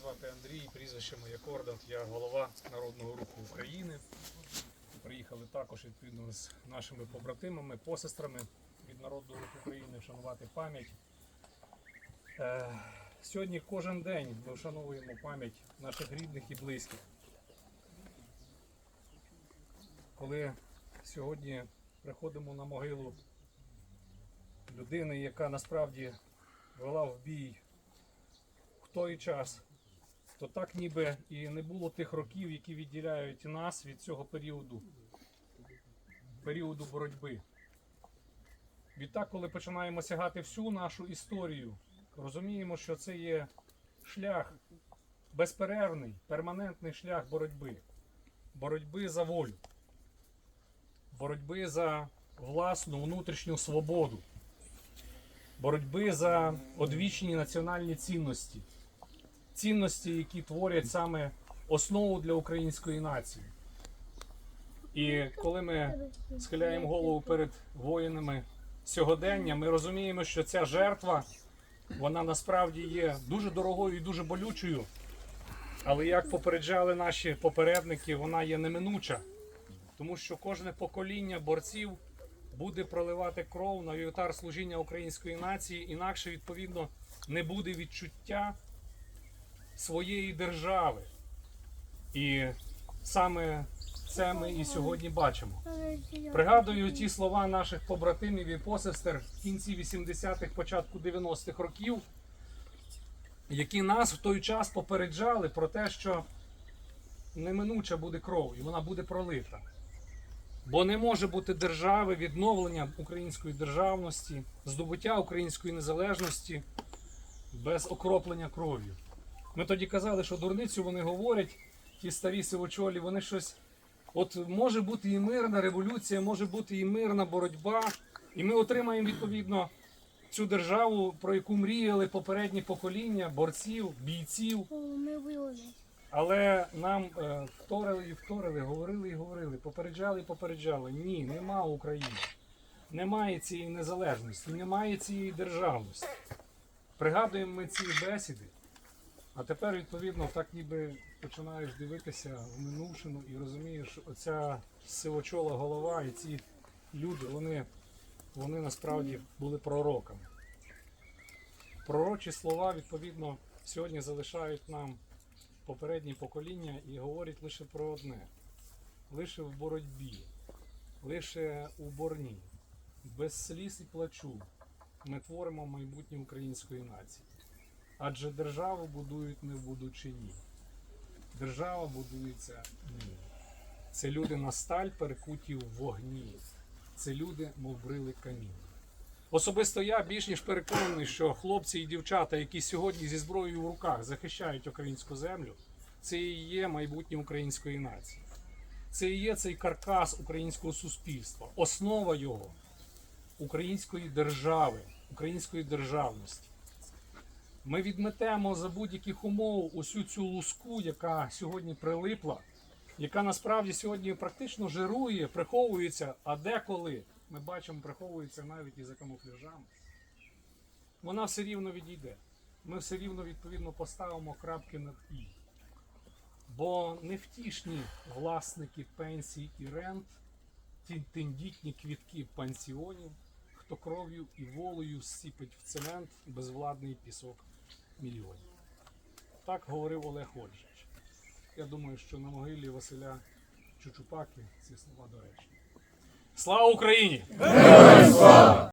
звати Андрій, прізвище моє Кордант, я голова Народного руху України. Приїхали також відповідно з нашими побратимами, посестрами від Народного руху України вшанувати пам'ять. Е, сьогодні кожен день ми вшановуємо пам'ять наших рідних і близьких. Коли сьогодні приходимо на могилу людини, яка насправді вела в бій в той час, то так ніби і не було тих років, які відділяють нас від цього періоду, періоду боротьби. Відтак, коли починаємо сягати всю нашу історію, розуміємо, що це є шлях безперервний, перманентний шлях боротьби, боротьби за волю, боротьби за власну внутрішню свободу. Боротьби за одвічні національні цінності, цінності, які творять саме основу для української нації. І коли ми схиляємо голову перед воїнами сьогодення, ми розуміємо, що ця жертва вона насправді є дуже дорогою і дуже болючою. Але як попереджали наші попередники, вона є неминуча, тому що кожне покоління борців буде проливати кров на вівтар служіння української нації, інакше, відповідно, не буде відчуття своєї держави. І саме це ми і сьогодні бачимо. Пригадую ті слова наших побратимів і посестер в кінці 80-х, початку 90-х років, які нас в той час попереджали про те, що неминуча буде кров, і вона буде пролита. Бо не може бути держави, відновлення української державності, здобуття української незалежності без окроплення кров'ю. Ми тоді казали, що дурницю вони говорять, ті старі сивочолі, вони щось. От може бути і мирна революція, може бути і мирна боротьба, і ми отримаємо відповідно цю державу, про яку мріяли попередні покоління борців, бійців. Ми. Але нам е, вторили і вторили, говорили і говорили, попереджали і попереджали. Ні, нема України. Немає цієї незалежності, немає цієї державності. Пригадуємо ми ці бесіди, а тепер, відповідно, так ніби починаєш дивитися в минувшину і розумієш, що оця сивочола голова і ці люди, вони, вони насправді були пророками. Пророчі слова, відповідно, сьогодні залишають нам попередні покоління і говорять лише про одне: лише в боротьбі, лише у борні, без сліз і плачу ми творимо майбутнє української нації. Адже державу будують не в будучині. Держава будується ні. Це люди на сталь перекуті в вогні. Це люди, мов брили камінь. Особисто я більш ніж переконаний, що хлопці і дівчата, які сьогодні зі зброєю в руках захищають українську землю, це і є майбутнє української нації. Це і є цей каркас українського суспільства, основа його української держави, української державності. Ми відметемо за будь-яких умов усю цю луску, яка сьогодні прилипла, яка насправді сьогодні практично жирує, приховується, а деколи ми бачимо, приховується навіть і за камуфляжами. Вона все рівно відійде. Ми все рівно відповідно поставимо крапки над і. Бо невтішні власники пенсій і рент, тендітні квітки пансіонів, хто кров'ю і волею сіпить в цемент безвладний пісок мільйонів. Так говорив Олег Ольжич. Я думаю, що на могилі Василя Чучупаки ці слова доречні. Слава Україні!